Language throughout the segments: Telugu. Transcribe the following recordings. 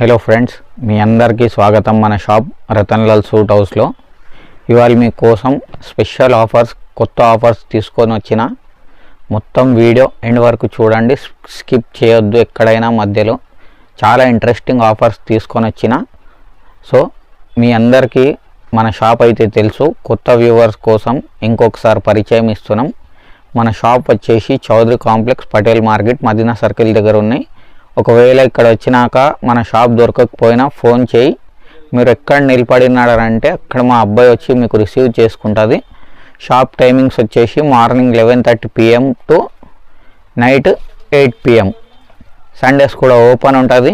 హలో ఫ్రెండ్స్ మీ అందరికీ స్వాగతం మన షాప్ రతన్లాల్ సూట్ హౌస్లో ఇవాళ మీ కోసం స్పెషల్ ఆఫర్స్ కొత్త ఆఫర్స్ తీసుకొని వచ్చిన మొత్తం వీడియో ఎండ్ వరకు చూడండి. స్కిప్ చేయొద్దు ఎక్కడైనా మధ్యలో. చాలా ఇంట్రెస్టింగ్ ఆఫర్స్ తీసుకొని వచ్చిన. సో మీ అందరికీ మన షాప్ అయితే తెలుసు. కొత్త వ్యూవర్స్ కోసం ఇంకొకసారి పరిచయం ఇస్తున్నాం. మన షాప్ వచ్చేసి Chowdary complex Patel market Madina circle దగ్గర ఉన్నాయి. ఒకవేళ ఇక్కడ వచ్చినాక మన షాప్ దొరకకపోయినా ఫోన్ చేయి. మీరు ఎక్కడ నిలబడినారంటే అక్కడ మా అబ్బాయి వచ్చి మీకు రిసీవ్ చేసుకుంటుంది. షాప్ టైమింగ్స్ వచ్చేసి morning eleven thirty PM to night eight PM. Sundays కూడా ఓపెన్ ఉంటుంది.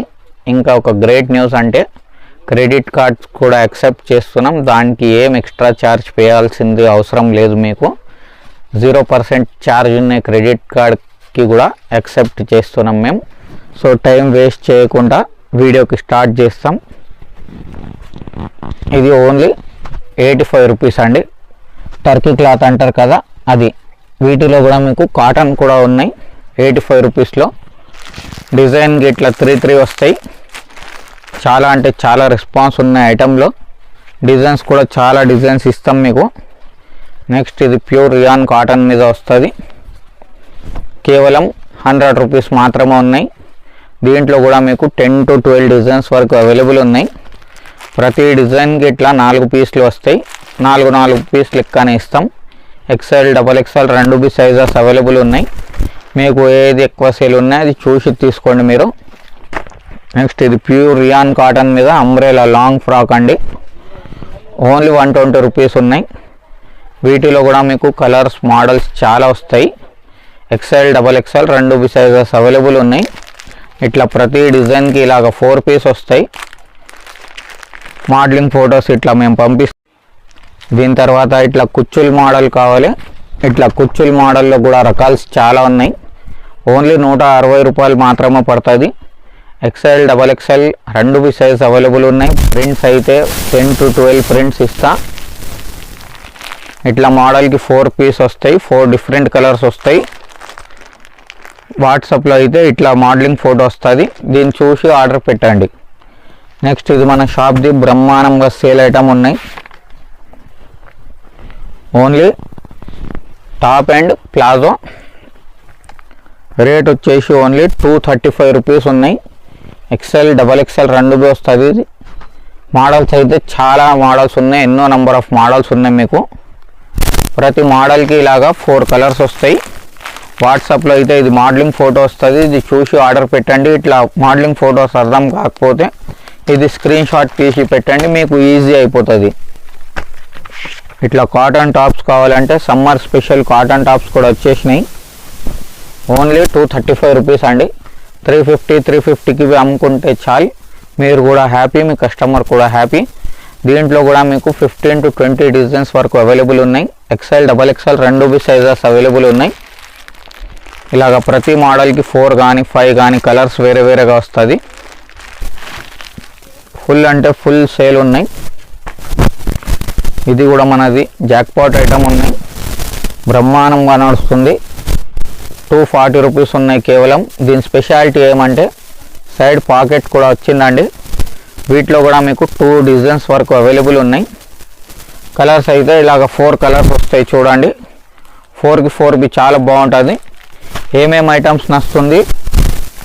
ఇంకా ఒక గ్రేట్ న్యూస్ అంటే క్రెడిట్ కార్డ్స్ కూడా యాక్సెప్ట్ చేస్తున్నాం. దానికి ఏం ఎక్స్ట్రా ఛార్జ్ వేయాల్సింది అవసరం లేదు మీకు. జీరో పర్సెంట్ ఛార్జ్ ఉన్న క్రెడిట్ కార్డ్కి కూడా యాక్సెప్ట్ చేస్తున్నాం మేము. సో టైం వేస్ట్ చేయకుండా వీడియోకి స్టార్ట్ చేస్తాం. ఇది ఓన్లీ ఎయిటీ ఫైవ్ రూపీస్ అండి. టర్కీ క్లాత్ అంటారు కదా అది. వీటిలో కూడా మీకు కాటన్ కూడా ఉన్నాయి ఎయిటీ ఫైవ్ రూపీస్లో. డిజైన్ ఇట్లా త్రీ త్రీ వస్తాయి. చాలా అంటే చాలా రెస్పాన్స్ ఉన్నాయి ఐటెంలో. డిజైన్స్ కూడా చాలా డిజైన్స్ ఇస్తాం మీకు. నెక్స్ట్ ఇది ప్యూర్ రియాన్ కాటన్ మీద వస్తుంది. కేవలం హండ్రెడ్ రూపీస్ మాత్రమే ఉన్నాయి. దీంట్లో కూడా మీకు టెన్ టు ట్వెల్వ్ డిజైన్స్ వరకు అవైలబుల్ ఉన్నాయి. ప్రతి డిజైన్కి ఇట్లా నాలుగు పీసులు వస్తాయి. నాలుగు నాలుగు పీసులు లెక్కనే ఇస్తాం. ఎక్స్ఎల్ డబల్ ఎక్స్ఎల్ రెండు బి సైజెస్ అవైలబుల్ ఉన్నాయి. మీకు ఏది ఎక్కువ సేల్ ఉన్నాయి అది చూసి తీసుకోండి మీరు. నెక్స్ట్ ఇది ప్యూర్ రియాన్ కాటన్ మీద అంబ్రేలా లాంగ్ ఫ్రాక్ అండి. ఓన్లీ వన్ ట్వంటీ రూపీస్ ఉన్నాయి. వీటిలో కూడా మీకు కలర్స్ మోడల్స్ చాలా వస్తాయి. ఎక్స్ఎల్ డబల్ ఎక్స్ఎల్ రెండు బి సైజెస్ అవైలబుల్ ఉన్నాయి. ఇట్లా ప్రతి డిజైన్కి ఇలాగ ఫోర్ పీస్ వస్తాయి. మోడలింగ్ ఫొటోస్ ఇట్లా మేము పంపిస్తాం దీని తర్వాత ఇట్లా కుచ్చుల మోడల్ కావాలి. ఇట్లా కుచ్చుల మోడల్లో కూడా రకాల్స్ చాలా ఉన్నాయి. ఓన్లీ నూట అరవై రూపాయలు మాత్రమే పడుతుంది. ఎక్సెల్ డబల్ ఎక్సెల్ రెండు బి సైజ్ అవైలబుల్ ఉన్నాయి. ప్రింట్స్ అయితే టెన్ టు ట్వెల్వ్ ప్రింట్స్ ఇస్తా. ఇట్లా మోడల్కి ఫోర్ పీస్ వస్తాయి. ఫోర్ డిఫరెంట్ కలర్స్ వస్తాయి. వాట్సాప్లో అయితే ఇట్లా మోడలింగ్ ఫోటో వస్తుంది. దీన్ని చూసి ఆర్డర్ పెట్టండి. నెక్స్ట్ ఇది మన షాప్ది బ్రహ్మాండంగా సేల్ ఐటమ్ ఉన్నాయి. Only top and palazzo rate వచ్చేసి only two thirty five rupees ఉన్నాయి ఎక్సెల్ డబల్ ఎక్సెల్ రెండు వస్తుంది ఇది. మోడల్స్ అయితే చాలా మోడల్స్ ఉన్నాయి. ఎన్నో నెంబర్ ఆఫ్ మోడల్స్ ఉన్నాయి మీకు. ప్రతి మోడల్కి ఇలాగా ఫోర్ కలర్స్ వస్తాయి. వాట్సాప్లో అయితే ఇది మోడలింగ్ ఫోటో వస్తుంది. ఇది చూసి ఆర్డర్ పెట్టండి. ఇట్లా మోడలింగ్ ఫోటోస్ అర్థం కాకపోతే ఇది స్క్రీన్ షాట్ తీసి పెట్టండి. మీకు ఈజీ అయిపోతుంది. ఇట్లా కాటన్ టాప్స్ కావాలంటే సమ్మర్ స్పెషల్ కాటన్ టాప్స్ కూడా వచ్చేసినాయి. Only two thirty five rupees అండి త్రీ ఫిఫ్టీ త్రీ ఫిఫ్టీకి అమ్ముకుంటే చాలు. మీరు కూడా హ్యాపీ మీ కస్టమర్ కూడా హ్యాపీ దీంట్లో కూడా మీకు ఫిఫ్టీన్ టు ట్వంటీ డిజైన్స్ వరకు అవైలబుల్ ఉన్నాయి. ఎక్సెల్ డబల్ ఎక్సెల్ రెండు బి సైజెస్ అవైలబుల్ ఉన్నాయి. ఇలాగ ప్రతి మోడల్కి ఫోర్ కానీ ఫైవ్ కానీ కలర్స్ వేరే వేరేగా వస్తుంది. ఫుల్ అంటే ఫుల్ సేల్ ఉన్నాయి. ఇది కూడా మనది జాక్పాట్ ఐటమ్ ఉన్నాయి బ్రహ్మాండంగా నడుస్తుంది. టూ ఫార్టీ రూపీస్ ఉన్నాయి కేవలం. దీని స్పెషాలిటీ ఏమంటే సైడ్ పాకెట్ కూడా వచ్చిందండి. వీటిలో కూడా మీకు టూ డిజైన్స్ వరకు అవైలబుల్ ఉన్నాయి. కలర్స్ అయితే ఇలాగ ఫోర్ కలర్స్ వస్తాయి చూడండి. ఫోర్కి ఫోర్కి చాలా బాగుంటుంది. ఏమేమి ఐటమ్స్ నస్తుంది?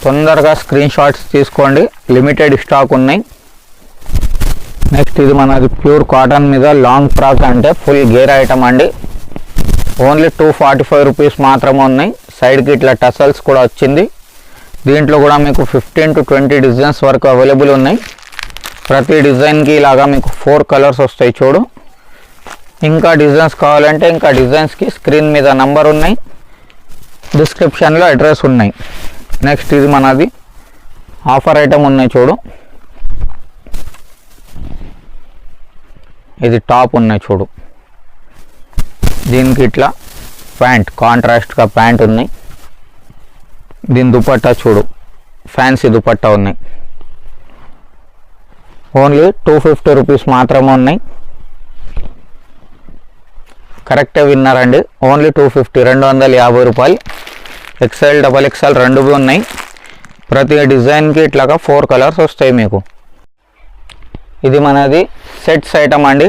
తొందరగా స్క్రీన్ షాట్స్ తీసుకోండి. లిమిటెడ్ స్టాక్ ఉన్నాయి. నెక్స్ట్ ఇది మనది ప్యూర్ కాటన్ మీద లాంగ్ ఫ్రాక్ అంటే ఫుల్ గేర్ ఐటమ్ అండి. Only two forty five rupees మాత్రమే ఉన్నాయి. సైడ్కి ఇట్లా టసల్స్ కూడా వచ్చింది. దీంట్లో కూడా మీకు ఫిఫ్టీన్ టు ట్వంటీ డిజైన్స్ వరకు అవైలబుల్ ఉన్నాయి. ప్రతి డిజైన్కి ఇలాగా మీకు ఫోర్ కలర్స్ వస్తాయి చూడు. ఇంకా డిజైన్స్ కావాలంటే ఇంకా డిజైన్స్కి స్క్రీన్ మీద నంబర్ ఉన్నాయి. డిస్క్రిప్షన్లో అడ్రస్ ఉన్నాయి. నెక్స్ట్ ఇది మనది. ఆఫర్ ఐటమ్ ఉన్నాయి చూడు. ఇది టాప్ ఉన్నాయి చూడు. దీనికి ఇట్లా ప్యాంట్ కాంట్రాస్ట్గా ప్యాంట్ ఉన్నాయి. దీని దుపట్టా చూడు. ఫ్యాన్సీ దుపట్టా ఉన్నాయి. ఓన్లీ టూ ఫిఫ్టీ రూపీస్ మాత్రమే ఉన్నాయి. కరెక్టే విన్నారండి ఓన్లీ టూ ఫిఫ్టీ రెండు వందల యాభై రూపాయలు. ఎక్స్ఎల్ డబల్ ఎక్స్ఎల్ రెండు ఉన్నాయి. ప్రతి డిజైన్కి ఇట్లాగా ఫోర్ కలర్స్ వస్తాయి మీకు. ఇది మనది సెట్స్ ఐటమ్ అండి.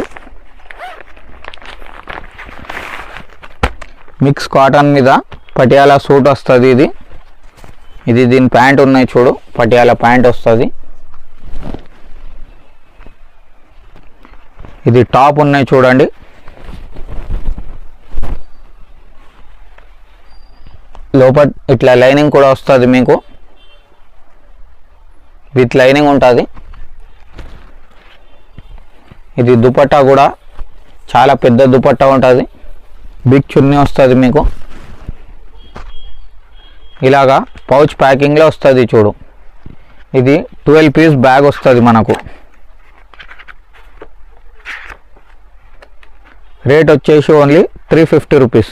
మిక్స్ కాటన్ మీద పటియాలా సూట్ వస్తుంది ఇది. ఇది దీని ప్యాంట్ ఉన్నాయి చూడు పటియాలా ప్యాంట్ వస్తుంది. ఇది టాప్ ఉన్నాయి చూడండి. లోపల ఇట్లా లైనింగ్ కూడా వస్తుంది మీకు. విత్ లైనింగ్ ఉంటుంది. ఇది దుపట్టా కూడా చాలా పెద్ద దుపట్టా ఉంటుంది. బిగ్ చున్నీ వస్తుంది మీకు. ఇలాగా పౌచ్ ప్యాకింగ్లో వస్తుంది చూడు. ఇది ట్వెల్వ్ పీస్ బ్యాగ్ వస్తుంది మనకు. రేట్ వచ్చేసి ఓన్లీ త్రీ ఫిఫ్టీ రూపీస్.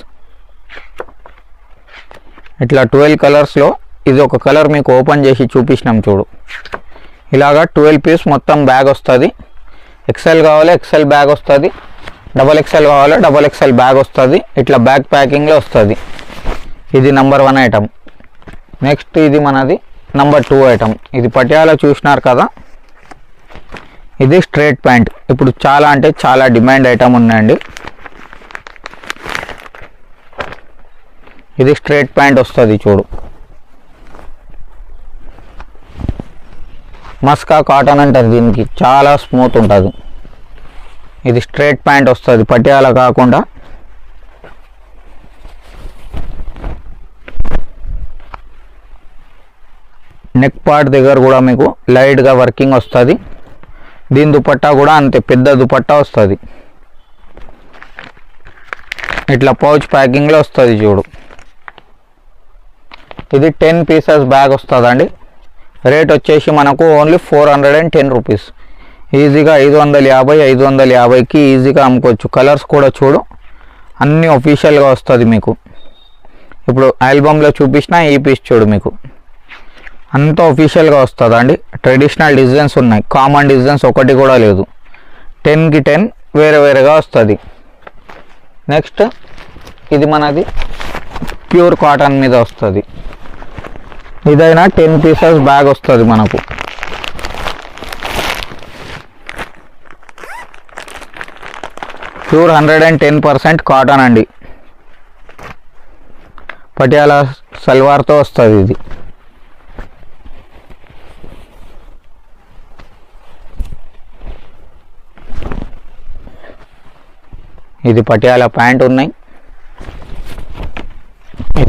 ఇట్లా ట్వెల్వ్ కలర్స్లో ఇది ఒక కలర్ మీకు ఓపెన్ చేసి చూపించినాం చూడు. ఇలాగా ట్వెల్వ్ పీస్ మొత్తం బ్యాగ్ వస్తుంది. ఎక్సెల్ కావాలి ఎక్సెల్ బ్యాగ్ వస్తుంది. డబల్ ఎక్సెల్ కావాలి డబల్ ఎక్సెల్ బ్యాగ్ వస్తుంది. ఇట్లా బ్యాగ్ ప్యాకింగ్లో వస్తుంది. ఇది నంబర్ వన్ ఐటమ్ నెక్స్ట్ ఇది మనది నంబర్ టూ ఐటమ్ ఇది పటియాలో చూసినారు కదా? ఇది స్ట్రేట్ ప్యాంట్ ఇప్పుడు చాలా అంటే చాలా డిమాండ్ ఐటమ్ ఉన్నాయండి. ఇది స్ట్రేట్ ప్యాంట్ వస్తుంది చూడు. మస్కా కాటన్ అంటారు దీనికి చాలా స్మూత్ ఉంటుంది. ఇది స్ట్రేట్ ప్యాంట్ వస్తుంది పటియాల కాకుండా. నెక్ పార్ట్ దగ్గర కూడా మీకు లైట్గా వర్కింగ్ వస్తుంది. దీని దుపట్టా కూడా అంతే పెద్ద దుపట్టా వస్తుంది. ఇట్లా పౌచ్ ప్యాకింగ్లో వస్తుంది చూడు. ఇది టెన్ పీసెస్ బ్యాగ్ వస్తుందండి. రేట్ వచ్చేసి మనకు only four hundred and ten rupees ఈజీగా ఐదు వందల యాభై ఐదు వందల యాభైకి ఈజీగా అమ్ముకోవచ్చు. కలర్స్ కూడా చూడు. అన్నీ ఒఫీషియల్గా వస్తుంది మీకు. ఇప్పుడు ఆల్బమ్లో చూపించిన ఈ పీస్ చూడు మీకు. అంత ఒఫీషియల్గా వస్తుంది అండి ట్రెడిషనల్ డిజైన్స్ ఉన్నాయి. కామన్ డిజైన్స్ ఒకటి కూడా లేదు. టెన్కి టెన్ వేరే వేరేగా వస్తుంది. నెక్స్ట్ ఇది మనది ప్యూర్ కాటన్ మీద వస్తుంది. ఇదైనా టెన్ పీసెస్ బ్యాగ్ వస్తుంది మనకు. Pure hundred and ten percent cotton అండి. పటియాల సల్వార్తో వస్తుంది ఇది. ఇది పటియాలా ప్యాంట్ ఉన్నాయి.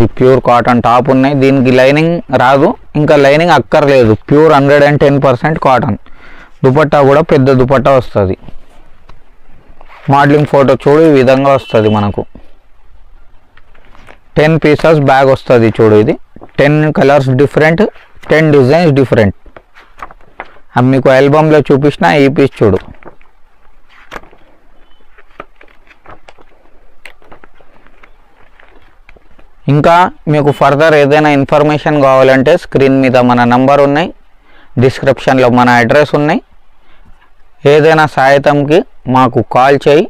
ఇది ప్యూర్ కాటన్ టాప్ ఉన్నాయి. దీనికి లైనింగ్ రాదు. ఇంకా లైనింగ్ అక్కర్లేదు. Pure hundred and ten percent cotton. Dupatta కూడా పెద్ద దుపట్టా వస్తుంది. మోడలింగ్ ఫోటో చూడు ఈ విధంగా వస్తుంది మనకు. టెన్ పీసెస్ బ్యాగ్ వస్తుంది చూడు ఇది. Ten colours different ten designs different. అవి మీకు ఆల్బమ్లో చూపించిన ఈ పీస్ చూడు. ఇంకా మీకు ఫర్దర్ ఏదైనా ఇన్ఫర్మేషన్ కావాలంటే స్క్రీన్ మీద మన నంబర్ ఉన్నాయి. డిస్క్రిప్షన్లో మన అడ్రస్ ఉన్నాయి. ఏదైనా సాయంత్రంకి మాకు కాల్ చేయి.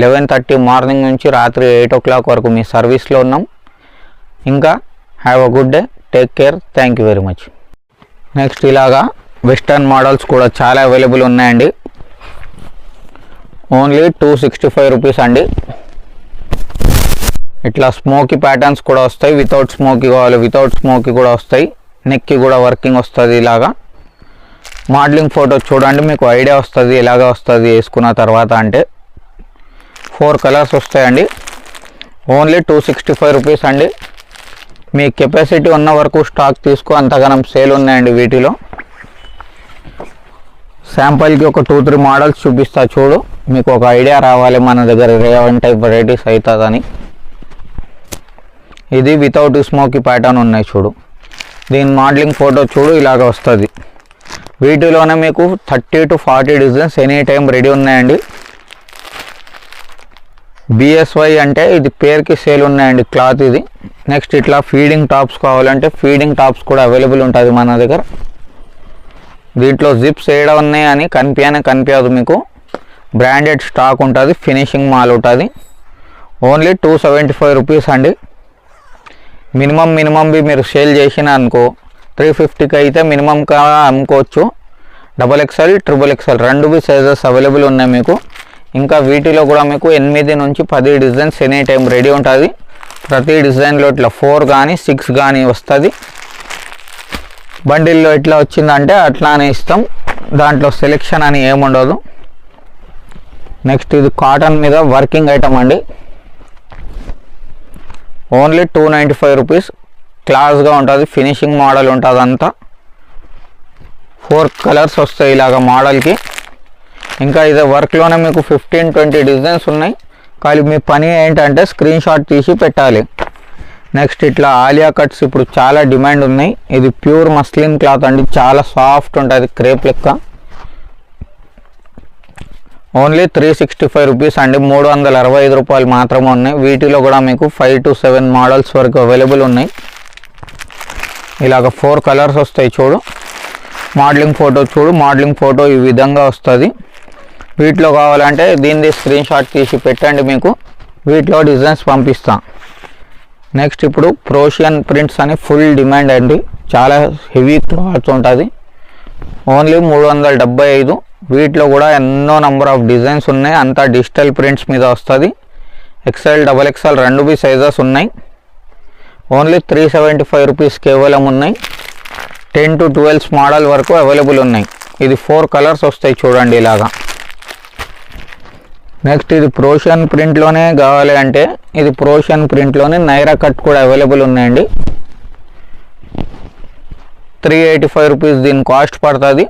లెవెన్ థర్టీ మార్నింగ్ నుంచి రాత్రి ఎయిట్ ఓ క్లాక్ వరకు మీ సర్వీస్లో ఉన్నాం. ఇంకా have a good day take care thank you very much next ఇలాగా వెస్టర్న్ మోడల్స్ కూడా చాలా అవైలబుల్ ఉన్నాయండి. Only two sixty five rupees అండి. ఇట్లా స్మోకీ ప్యాటర్న్స్ కూడా వస్తాయి. వితౌట్ స్మోకీ కావాలి వితౌట్ స్మోకీ కూడా వస్తాయి. నెక్కి కూడా వర్కింగ్ వస్తుంది ఇలాగా. మోడలింగ్ ఫోటో చూడండి మీకు ఐడియా వస్తుంది ఎలాగ వస్తుంది వేసుకున్న తర్వాత అంటే. ఫోర్ కలర్స్ వస్తాయండి. Only two sixty five rupees అండి. మీ కెపాసిటీ ఉన్న వరకు స్టాక్ తీసుకో అంతగానం సేల్ ఉన్నాయండి వీటిలో. శాంపుల్కి ఒక టూ త్రీ మోడల్స్ చూపిస్తా చూడు. మీకు ఒక ఐడియా రావాలి మన దగ్గర రేవన్ టైప్ వెరైటీస్ అవుతుందని. ఇది వితౌట్ స్మోకీ ప్యాటర్న్ ఉన్నాయి చూడు. దీని మోడలింగ్ ఫోటో చూడు ఇలాగ వస్తుంది. వీటిలోనే మీకు thirty to forty designs any time ready ఉన్నాయండి. బిఎస్వై అంటే ఇది పేరుకి సేల్ ఉన్నాయండి క్లాత్ ఇది. నెక్స్ట్ ఇట్లా ఫీడింగ్ టాప్స్ కావాలంటే ఫీడింగ్ టాప్స్ కూడా అవైలబుల్ ఉంటుంది మన దగ్గర. దీంట్లో జిప్స్ ఏడ ఉన్నాయని కనిపించనే కనిపించదు మీకు. బ్రాండెడ్ స్టాక్ ఉంటుంది ఫినిషింగ్ మాల్ ఉంటుంది. Only two seventy five rupees అండి. మినిమం మినిమం బి మీరు సేల్ చేసిన అనుకో త్రీ ఫిఫ్టీకి అయితే మినిమంగా అమ్ముకోవచ్చు. డబల్ ఎక్స్ఎల్ ట్రిపుల్ ఎక్స్ఎల్ రెండు బి సైజెస్ అవైలబుల్ ఉన్నాయి మీకు. ఇంకా వీటిలో కూడా మీకు ఎనిమిది నుంచి పది డిజైన్స్ ఎనీ టైం రెడీ ఉంటుంది. ప్రతి డిజైన్లో ఇట్లా ఫోర్ కానీ సిక్స్ కానీ వస్తుంది. బండిల్లో ఎట్లా వచ్చిందంటే అట్లానే ఇస్తాం. దాంట్లో సెలెక్షన్ అని ఏముండదు. నెక్స్ట్ ఇది కాటన్ మీద వర్కింగ్ ఐటమ్ అండి. Only two ninety five rupees. క్లాస్గా ఉంటుంది ఫినిషింగ్ మోడల్ ఉంటుంది అంతా ఫోర్ కలర్స్ వస్తాయి ఇలాగ మోడల్కి. ఇంకా ఇది వర్క్లోనే మీకు ఫిఫ్టీన్ ట్వంటీ డిజైన్స్ ఉన్నాయి. కానీ మీ పని ఏంటంటే స్క్రీన్ షాట్ తీసి పెట్టాలి. నెక్స్ట్ ఇట్లా ఆలియా కట్స్ ఇప్పుడు చాలా డిమాండ్ ఉన్నాయి. ఇది ప్యూర్ మస్లిన్ క్లాత్ అండి చాలా సాఫ్ట్ ఉంటుంది క్రేప్ లెక్క. Only three sixty five rupees అండి. మూడు వందల అరవై ఐదు రూపాయలు మాత్రమే ఉన్నాయి. వీటిలో కూడా మీకు ఫైవ్ టు సెవెన్ మోడల్స్ వరకు అవైలబుల్ ఉన్నాయి. ఇలాగ ఫోర్ కలర్స్ వస్తాయి చూడు. మోడలింగ్ ఫోటో చూడు. మోడలింగ్ ఫోటో ఈ విధంగా వస్తుంది. వీటిలో కావాలంటే దీనిది స్క్రీన్ షాట్ తీసి పెట్టండి మీకు. వీటిలో డిజైన్స్ పంపిస్తాం. నెక్స్ట్ ఇప్పుడు ప్రోషియన్ ప్రింట్స్ అని ఫుల్ డిమాండ్ అండి. చాలా హెవీ క్లాత్ ఉంటుంది. ఓన్లీ మూడు వందల డెబ్బై ఐదు వీటిలో కూడా ఎన్నో నెంబర్ ఆఫ్ డిజైన్స్ ఉన్నాయి. అంతా డిజిటల్ ప్రింట్స్ మీద వస్తుంది. ఎక్స్ఎల్ డబల్ ఎక్స్ఎల్ రెండు బి సైజెస్ ఉన్నాయి. Only three seventy five rupees కేవలం ఉన్నాయి. టెన్ టు ట్వెల్వ్స్ మోడల్ వరకు అవైలబుల్ ఉన్నాయి. ఇది ఫోర్ కలర్స్ వస్తాయి చూడండి ఇలాగా. నెక్స్ట్ ఇది ప్రోషన్ ప్రింట్లోనే కావాలి అంటే ఇది ప్రోషన్ ప్రింట్లోనే నైరా కట్ కూడా అవైలబుల్ ఉన్నాయండి. త్రీ ఎయిటీ ఫైవ్ రూపీస్ దీని కాస్ట్ పడుతుంది.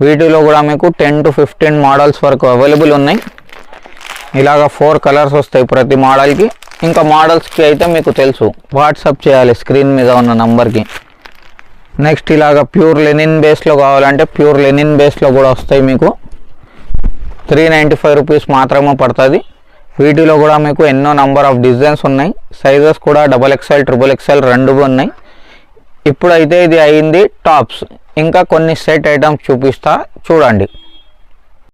వీటిలో కూడా మీకు టెన్ టు ఫిఫ్టీన్ మోడల్స్ వరకు అవైలబుల్ ఉన్నాయి. ఇలాగ ఫోర్ కలర్స్ వస్తాయి ప్రతి మోడల్కి. ఇంకా మోడల్స్కి అయితే మీకు తెలుసు. వాట్సాప్ చేయాలి స్క్రీన్ మీద ఉన్న నంబర్కి. నెక్స్ట్ ఇలాగ ప్యూర్ లెనిన్ బేస్లో కావాలంటే ప్యూర్ లెనిన్ బేస్లో కూడా వస్తాయి మీకు. త్రీ నైంటీ ఫైవ్ రూపీస్ మాత్రమే పడుతుంది. వీటిలో కూడా మీకు ఎన్నో నంబర్ ఆఫ్ డిజైన్స్ ఉన్నాయి. సైజెస్ కూడా డబల్ ఎక్స్ఎల్ ట్రిపుల్ ఎక్స్ఎల్ రెండు ఉన్నాయి. ఇప్పుడైతే ఇది అయింది టాప్స్. ఇంకా కొన్ని సెట్ ఐటమ్స్ చూపిస్తా. చూడండి.